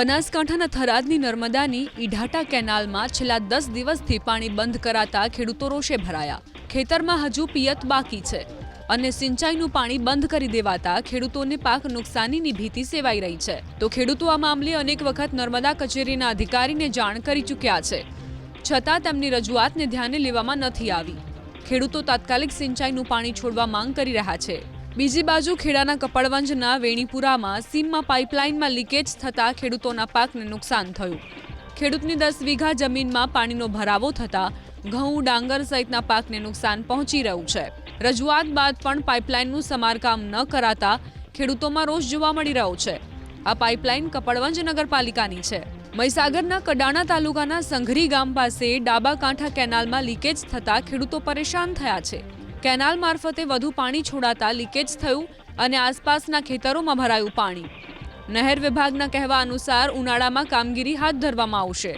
બનાસકાંઠાના થરાદની નર્મદાની ઈઢાટા કેનાલમાં છેલ્લા દસ દિવસથી પાણી બંધ કરાતા ખેડૂતો રોષે ભરાયા. ખેતરમાં હજુ પિયત બાકી છે અને સિંચાઈનું પાણી બંધ કરી દેવાતા ખેડૂતોને પાક નુકસાનીની ભીતિ સેવાઈ રહી છે. તો ખેડૂતો આ મામલે અનેક વખત નર્મદા કચેરીના અધિકારીને જાણ કરી ચૂક્યા છે. છતાં તેમની રજૂઆતને ધ્યાને લેવામાં નથી આવી. ખેડૂતો તાત્કાલિક સિંચાઈનું પાણી છોડવા માંગ કરી રહ્યા છે. બીજી બાજુ ખેડાના કપડવંજના વેણીપુરામાં સીમમાં પાઇપલાઇનમાં લીકેજ થતાં ખેડૂતોના પાકને નુકસાન થયું. ખેડૂતની દસ વીઘા જમીનમાં પાણીનો ભરાવો થતાં ઘઉં, ડાંગર સહિતના પાકને નુકસાન પહોંચી રહ્યું છે. રજૂઆત બાદ પણ પાઇપલાઇનનું સમારકામ ન કરાતા ખેડૂતોમાં રોષ જોવા મળી રહ્યો છે. આ પાઇપલાઇન કપડવંજ નગરપાલિકાની છે. મહીસાગરના કડાણા તાલુકાના સંઘરી ગામ પાસે ડાબા કાંઠા કેનાલમાં લીકેજ થતાં ખેડૂતો પરેશાન થયા છે. કેનાલ મારફતે વધુ પાણી છોડાતા લીકેજ થયું અને આસપાસના ખેતરોમાં ભરાયું પાણી. નહેર વિભાગના કહેવા અનુસાર ઉનાળામાં કામગીરી હાથ ધરવામાં આવશે.